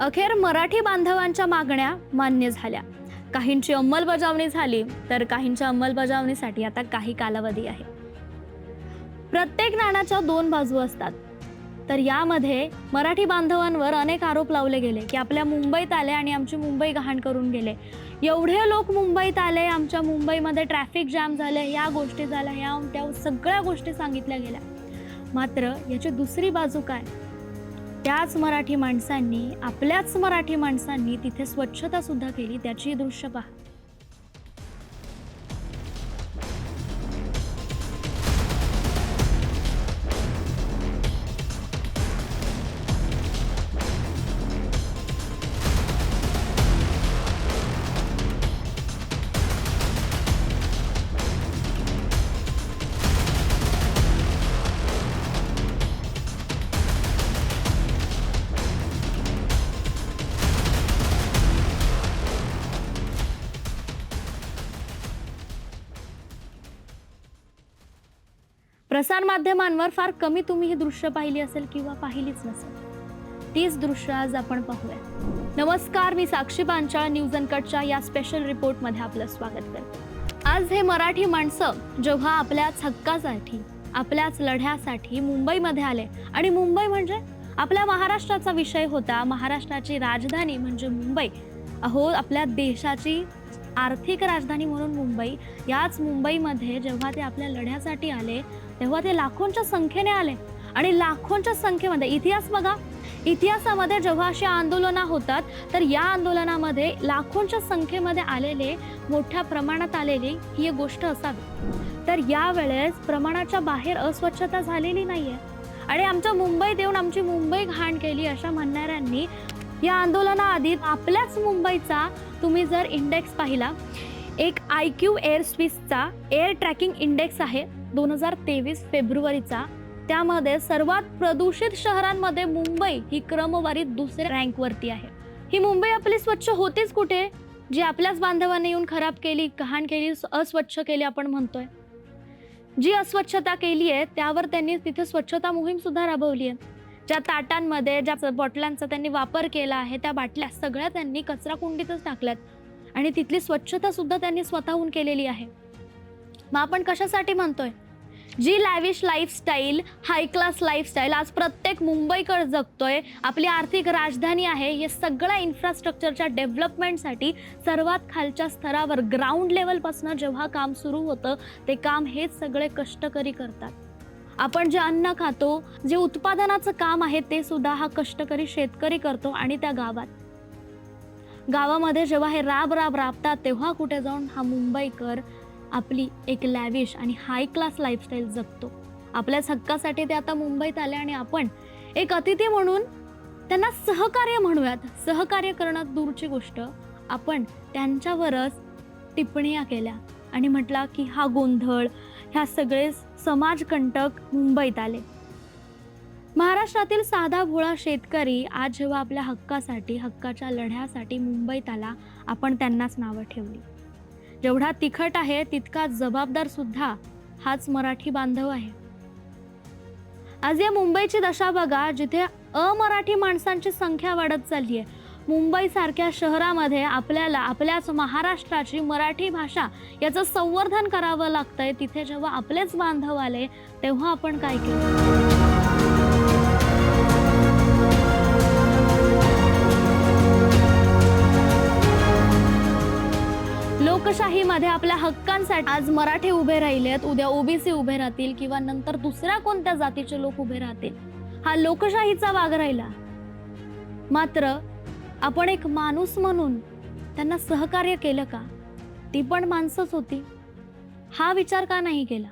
अखेर मराठी बांधवांच्या मागण्या मान्य झाल्या. काहींची अंमलबजावणी झाली तर काहींच्या अंमलबजावणीसाठी आता काही कालावधी आहे. प्रत्येक नाण्याच्या दोन बाजू असतात. तर यामध्ये मराठी बांधवांवर अनेक आरोप लावले गेले की आपल्या मुंबईत आले आणि आमची मुंबई गहाण करून गेले. एवढे लोक मुंबईत आले आमच्या मुंबईमध्ये ट्रॅफिक जाम झाले या गोष्टी झाल्या ह्या त्या सगळ्या गोष्टी सांगितल्या गेल्या. मात्र याची दुसरी बाजू काय? त्याच मराठी माणसांनी आपल्याच मराठी माणसांनी तिथे स्वच्छता सुद्धा केली त्याची दृश्य पहा. प्रसारमाध्यमांवर फार कमी तुम्ही ही दृश्य पाहिली असेल किंवा पाहिलीच नसेल. तीच दृश्य आज आपण पाहूया. नमस्कार मी साक्षी पांचाळ न्यूज अनकटच्या या स्पेशल रिपोर्टमध्ये आपलं स्वागत करते. आज हे मराठी माणसं जेव्हा आपल्याच हक्कासाठी आपल्याच लढ्यासाठी मुंबईमध्ये आले आणि मुंबई म्हणजे आपल्या महाराष्ट्राचा विषय होता. महाराष्ट्राची राजधानी म्हणजे मुंबई. अहो आपल्या देशाची आर्थिक राजधानी म्हणून मुंबई. याच मुंबईमध्ये जेव्हा ते आपल्या लढ्यासाठी आले तेव्हा ते लाखोंच्या संख्येने आले. आणि लाखोंच्या संख्येमध्ये इतिहास बघा. इतिहासामध्ये जेव्हा अशी आंदोलनं होतात तर या आंदोलनामध्ये लाखोंच्या संख्येमध्ये आलेले मोठ्या प्रमाणात आलेली ही एक गोष्ट असावी. तर यावेळेस प्रमाणाच्या बाहेर अस्वच्छता झालेली नाही आहे आणि आमच्या मुंबईत येऊन आमची मुंबई घाण केली अशा म्हणणाऱ्यांनी या आंदोलनाआधी आपल्याच मुंबईचा तुम्ही जर इंडेक्स पाहिला एक आय क्यू एअर स्विसचा एअर ट्रॅकिंग इंडेक्स आहे दोन हजार तेवीस फेब्रुवारीचा. त्यामध्ये सर्वात प्रदूषित शहरांमध्ये मुंबई ही क्रमवारीत दुसऱ्या रँकवरती आहे. ही मुंबई आपली स्वच्छ होतीच कुठे? जी आपल्याच बांधवांनी येऊन खराब केली घाण केली अस्वच्छ केली आपण म्हणतोय. जी अस्वच्छता केली आहे त्यावर त्यांनी तिथे स्वच्छता मोहीम सुद्धा राबवली आहे ज्या ताटांमध्ये ज्या बॉटलांचा त्यांनी वापर केला आहे त्या बाटल्या सगळ्या त्यांनी कचरा कुंडीतच टाकल्यात. आणि तिथली स्वच्छता सुद्धा त्यांनी स्वतःहून केलेली आहे. मग आपण कशासाठी म्हणतोय? जी lavish lifestyle high class lifestyle आज प्रत्येक मुंबईकर जगतोय आपली आर्थिक राजधानी आहे हे सगळ्या इन्फ्रास्ट्रक्चरच्या डेव्हलपमेंटसाठी सर्वात खालच्या स्तरावर ग्राउंड लेवलपासून जेव्हा काम सुरू होतं ते काम हेच सगळे कष्टकरी करतात. आपण जे अन्न खातो जे उत्पादनाचं काम आहे ते सुद्धा हा कष्टकरी शेतकरी करतो आणि त्या गावात. गावामध्ये जेव्हा हे राब राब राबतात तेव्हा कुठे जाऊन हा मुंबईकर आपली एक लॅविश आणि हाय क्लास लाईफस्टाईल जगतो. आपल्याच हक्कासाठी ते आता मुंबईत आले आणि आपण एक अतिथी म्हणून त्यांना सहकार्य म्हणूयात. सहकार्य करणं दूरची गोष्ट. आपण त्यांच्यावरच टिप्पण्या केल्या आणि म्हटला की हा गोंधळ ह्या सगळे समाजकंटक मुंबईत आले. महाराष्ट्रातील साधा भोळा शेतकरी आज जेव्हा आपल्या हक्कासाठी हक्काच्या लढ्यासाठी मुंबईत आला आपण त्यांनाच नावं ठेवली. जेवढा तिखट आहे तितका जबाबदार सुद्धा हाच मराठी बांधव आहे. आज या मुंबईची दशा बघा जिथे अमराठी माणसांची संख्या वाढत चालली आहे मुंबईसारख्या शहरामध्ये आपल्याला आपल्याच महाराष्ट्राची मराठी भाषा याचं संवर्धन करावं लागतंय. तिथे जेव्हा आपलेच बांधव आले तेव्हा आपण काय केलं? लोकशाहीमध्ये आपल्या हक्कांसाठी आज मराठी उभे राहिलेत. उद्या ओबीसी उभे राहतील किंवा नंतर दुसऱ्या कोणत्या जातीचे लोक उभे राहतील? हा लोकशाहीचा वाग राहिला. मात्र आपण एक माणूस म्हणून त्यांना सहकार्य केलं का? ती पण माणसंच होती. हा विचार का नाही केला?